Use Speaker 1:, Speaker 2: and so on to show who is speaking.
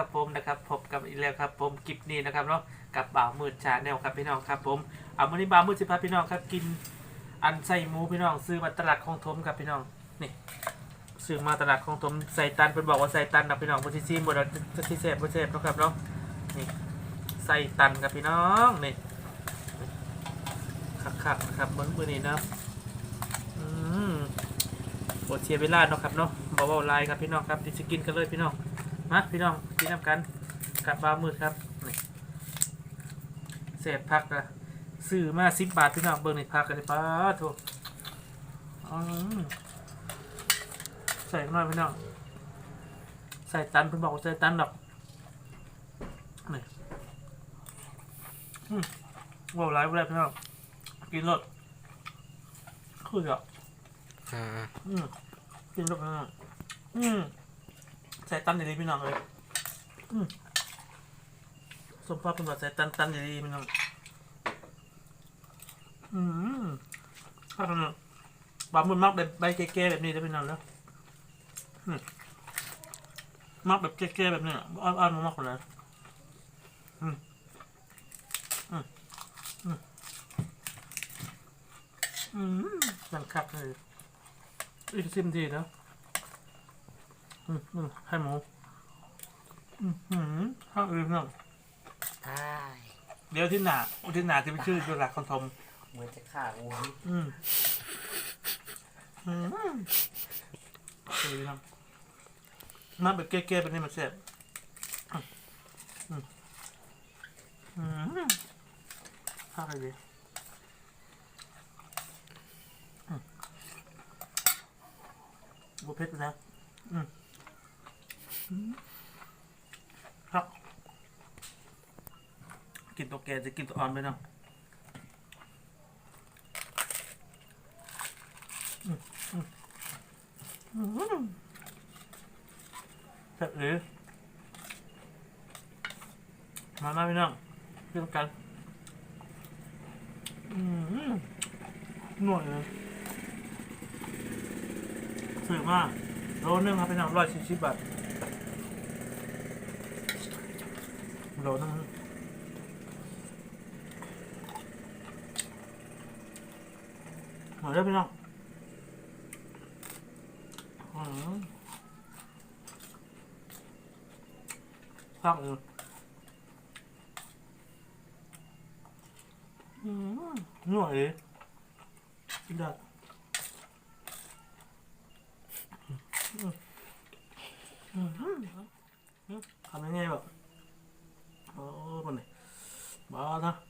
Speaker 1: ครับผมนะครับพบกับอีกแล้วครับผมคลิปนี้นะครับเนาะกับบ่าวมืดชาแนลครับพี่น้องครับผมเอาวันนี้บ่าวมืดสิพาพี่น้องครับกินอันใส่หมูพี่น้องซื้อมาตลาดคลองถมครับพี่น้องนี่ซื้อมาตลาดคลองถมใส่ตันเป็นบอกว่าใส่ตันนะพี่น้องบนซีซีบนจะซีเซฟบนเซฟนะครับเนาะนี่ใส่ตันครับพี่น้องนี่คักๆนะครับเบิ้งมือนี้นะอืมโอดเชียร์เวลาเนาะครับเนาะบอลไลน์ครับพี่น้องครับติสกินกันเลยพี่น้อง มาพี่น้องกินน้ำกันกับบามืดครับนี่เศษพักอะซื้อมาสิบบาทพี่น้องเบิ่งในพักกันเลยป้าถูกอืมใส่หน่อยพี่น้องใส่ตันเพิ่นบอกว่าใส่ตันดอกนี่อืมบอลไลน์ไปเลยพี่น้องกินรสคืออะ
Speaker 2: อ่า
Speaker 1: อืมกินแบบนั้นอะอืม ใส่ตันดีๆพี่น้องเลยอืมสมภาพเป็นแบบใส่ตันตันดีๆพี่น้อง อืมข้าวขนมบามุนมักแบบใบแก่ๆแบบนี้ได้พี่น้องแล้วมมักแบบแก่ๆแบบนี้อะอ่อนๆมากกว่านั้นอืมอืมอืมอืมมันคักเลยอีกสิบนาทีนะ ให้หมูข้าวอื่นเนาะ
Speaker 2: ใช่
Speaker 1: เดี๋ยวที่หนาที่หนาจะไปชื่อตัวหลักคอนทม
Speaker 2: เหมือนจะฆ่างู
Speaker 1: อืมอืมดีนะมาแบบเก๊ๆแบบนี้มันแซ่บอืมข้าวอะไรดีอืมบุเฟ่ต์นะ อืม ครับกินตัวแกจะกินตัวอ่อนไปเนาะเสร็จหรือมามาพี่น้องเรื่องกันอืมหน่วยเลยสวยมากโลนึงครับพี่น้องร้อยสี่สิบบาท โลนึงหมดแล้วพี่น้องอืมพักเลยอืมหน่วยเลยกินได้อืมอืมอืมทำยั